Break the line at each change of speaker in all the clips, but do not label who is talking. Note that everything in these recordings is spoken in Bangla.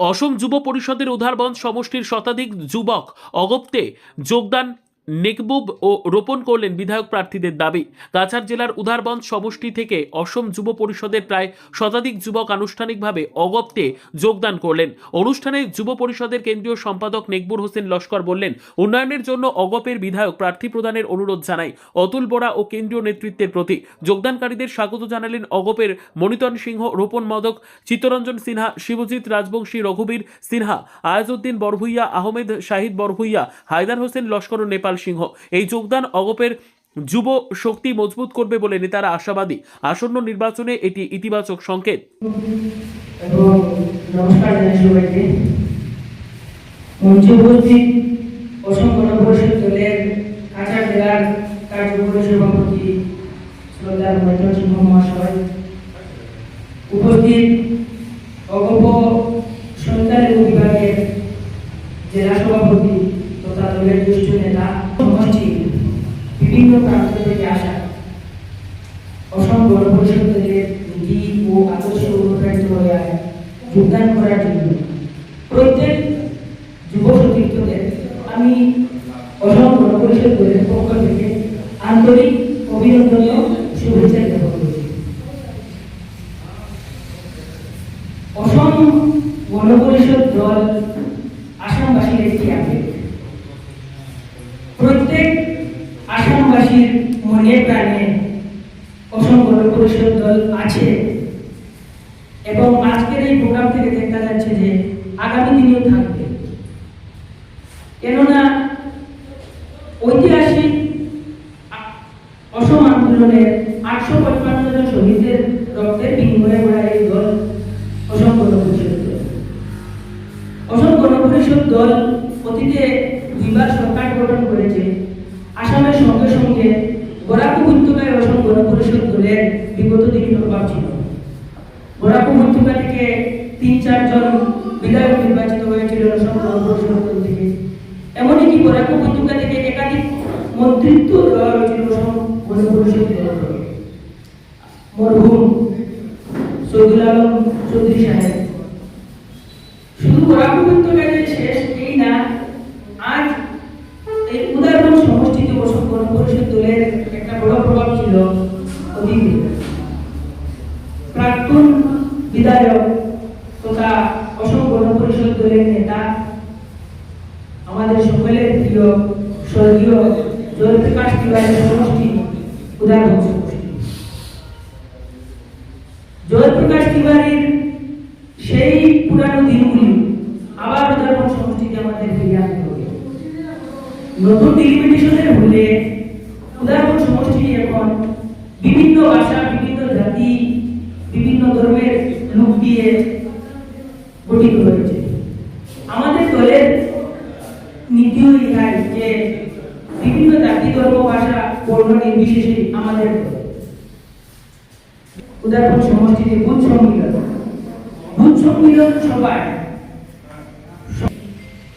অসম যুব পরিষদের উধারবন্ধ সমষ্টির শতাধিক যুবক অগপ্তে যোগদান নেকবুব ও রোপণ করলেন বিধায়ক প্রার্থীদের দাবি। কাছাড় জেলার উধারবন্দ সমষ্টি থেকে অসম যুব পরিষদের প্রায় শতাধিক যুবক আনুষ্ঠানিকভাবে অগপ্তে যোগদান করলেন। অনুষ্ঠানে যুব পরিষদের কেন্দ্রীয় সম্পাদক নেকবুর হোসেন লস্কর বললেন, উন্নয়নের জন্য অগপের বিধায়ক প্রার্থী প্রদানের অনুরোধ জানাই অতুল বোরা ও কেন্দ্রীয় নেতৃত্বের প্রতি। যোগদানকারীদের স্বাগত জানালেন অগপের মণিতন সিংহ, রোপণ মদক, চিত্তরঞ্জন সিনহা, শিবজিৎ রাজবংশী, রঘুবীর সিনহা, আয়াজউদ্দিন বরভুইয়া আহমেদ শাহিদ বরভুইয়া হায়দার হোসেন লস্কর ও নেপাল সিংহ। এই যোগদান অগপের যুব শক্তি মজবুত করবে বলে নেতারা আশাবাদী। আসন্ন নির্বাচনে এটি ইতিবাচক সংকেত।
উপস্থিত আমি অসম গণপরিষদ দলের পক্ষ থেকে আন্তরিক অভিনন্দন শুভেচ্ছা জ্ঞাপন করছি। অসম গণপরিষদ দল আসামবাসীর একটি আবেগ প্রত্যেক আসামবাসীর মনে প্রাণে অসম গণ পরিষদ দল আছে এবং আজকের এই প্রোগ্রাম থেকে দেখা যাচ্ছে যে আগামী দিনেও থাকবে কেননা ঐতিহাসিক আ- অসম আন্দোলনের আটশো পঞ্চান্ন জন শহীদের রক্তের বিনিময়ে গড়া এই দল অসম গণ দল। অসম গণ দল অতীতে দুইবার সরকার গঠন করেছে। আসামের সঙ্গে সঙ্গে বরাক উপত্যকায় অসম গণ পরিষদ দলের বিগত দিনের প্রভাব ছিল। বরাক উপত্যকা থেকে তিন চারজন বিধায়ক নির্বাচিত হয়েছিল অসম গণ পরিষদ দল থেকে। এমনকি বরাক উপত্যকা থেকে একাধিক মন্ত্রিত্ব দেওয়া হয়েছিল অসম গণ পরিষদ দল। মরহুম শহীদুল আলম চৌধুরী সাহেব। শুধু বরাক উপত্যকায় যে শেষ এই না, আজ এই সমষ্টিতে অসম গণ পরিষদ দলের একটা বড় প্রভাব ছিল অতীতে। প্রাক্তন বিধায়ক তথা অসম গণ পরিষদ দলের নেতা, আমাদের সকলের প্রিয় স্বর্গীয় জয়প্রকাশ তিওয়ারির সমষ্টি উদাহরণ সমষ্টি জয়প্রকাশ তিওয়ারির সেই পুরানো দিনগুলি আবার উদাহরণ সমষ্টিতে আমাদের ফিরিয়ে আনতে হবে। নতুন ডিলিমিটেশনের হলে উদাহরণ সমষ্টি এখন বিভিন্ন ভাষা, বিভিন্ন জাতি, বিভিন্ন ধর্মের লোক দিয়ে গঠিত হয়েছে। আমাদের দলের নীতিও ইহাই যে বিভিন্ন জাতি, ধর্ম, ভাষা, বর্ণ নির্বিশেষে আমাদের। উদাহরণ সমষ্টিতে বুথ সম্মিলন বুথ সম্মিলন সভায়।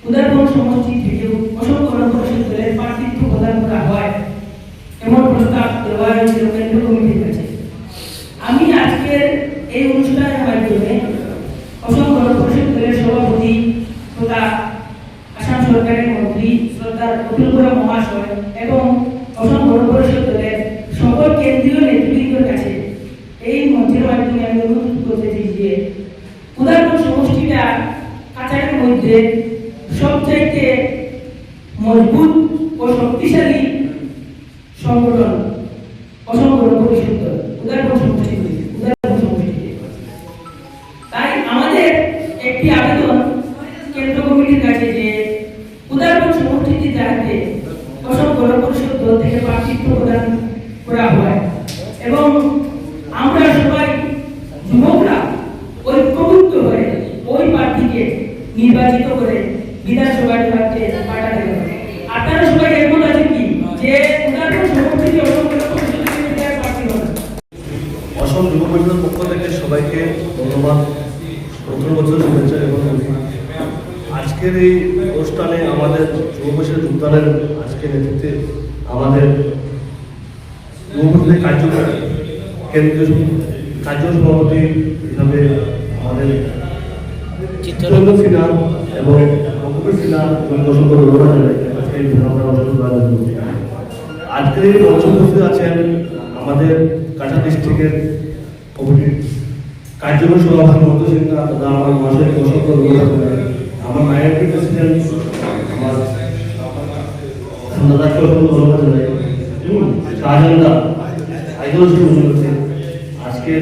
উদারবন সমষ্টি থেকেও করা হয়। এমন প্রস্তাব আমি আজকের এই অনুষ্ঠানের মাধ্যমে অসম গণ পরিষদ দলের সভাপতি তথা আসাম সরকারের মন্ত্রী মহাশয় এবং অসম গণ পরিষদ দলের সকল কেন্দ্রীয় নেতৃবৃন্দের কাছে এই মঞ্চের মাধ্যমে আমি অনুরোধ করতেছি যে উদাহরণ সমষ্টিটা কাছাড়ের মধ্যে সবচাইতে মজবুত ও শক্তিশালী সংগঠন গণ পরিষদ। উদাহরণ সমষ্টি উদাহরণ সমষ্টি তাই আমাদের একটি আবেদন কেন্দ্র কমিটির কাছে যে উদাহরণ সমষ্টিতে যাতে গণ পরিষদ থেকে প্রার্থিত্ব প্রদান করা হয় এবং আমরা সবাই যুবকরা ঐক্যবদ্ধ হয়ে ওই প্রার্থীকে নির্বাচিত করে বিধানসভায় রাজ্যে পাঠাতে হবে আপনারা সবাই একমত আছেন কি? যে
পক্ষ থেকে সবাইকে ধন্যবাদ। প্রথম বছর শুভেচ্ছা এবং আজকের এই অনুষ্ঠানে আমাদের যুব যোগদানের আজকের নেতৃত্বে আমাদের কেন্দ্রীয় কার্য সভাপতি হিসাবে আমাদের সিনহা এবং। আজকের এই মঞ্চ আছেন আমাদের কাছা ডিস্ট্রিক্টের কার্যকরী সভাপতি মন্ত সিনহা তথা আমার মাসের অসংখ্য আমার মায়ের প্রেসিডেন্ট আমার আজকের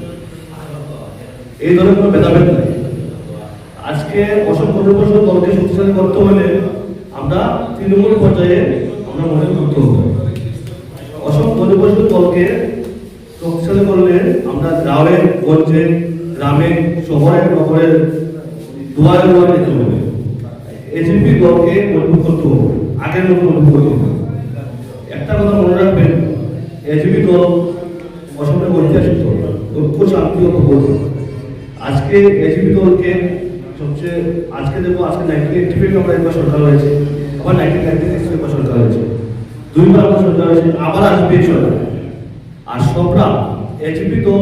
এই ধরনের কোনো ভেদাভেদ নেই। আজকে অসম গণপরিষদ দলকে শক্তিশালী করতে হলে আমরা তৃণমূল পর্যায়ে আমরা মনে করতে হবে। অসম গণপরিষদ দলকে শক্তিশালী করলে আমরা গ্রামে, গঞ্জে, গ্রামে, শহরে, নগরে দুয়ারে দুয়ারে যেতে হবে। এজিপি দলকে মজবুত করতে হবে। আগের মতো মজবুত করতে হবে। একটা কথা মনে রাখবেন এজিপি দল অসমের ঐতিহাসিক দল ঐক্য, শান্তি ও প্রবোধ আজকে এজিপি দলকে সবচেয়ে আজকে দেখব আজকে নাইনটিন এইটি ফাইভ আমরা একবার সরকার হয়েছে, আবার নাইনটিন নাইনটি সিক্স একবার সরকার হয়েছে। দুইবার আমরা সরকার হয়েছে, আবার আসবে সরকার। আর সবরা এজিপি তো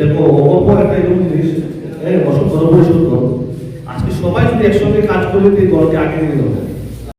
দেখো অপ একটা এরকম জিনিস অসম গণপরিষদ আজকে সবাই যদি একসঙ্গে কাজ করলে এই দলকে আগে নিয়ে যাবে।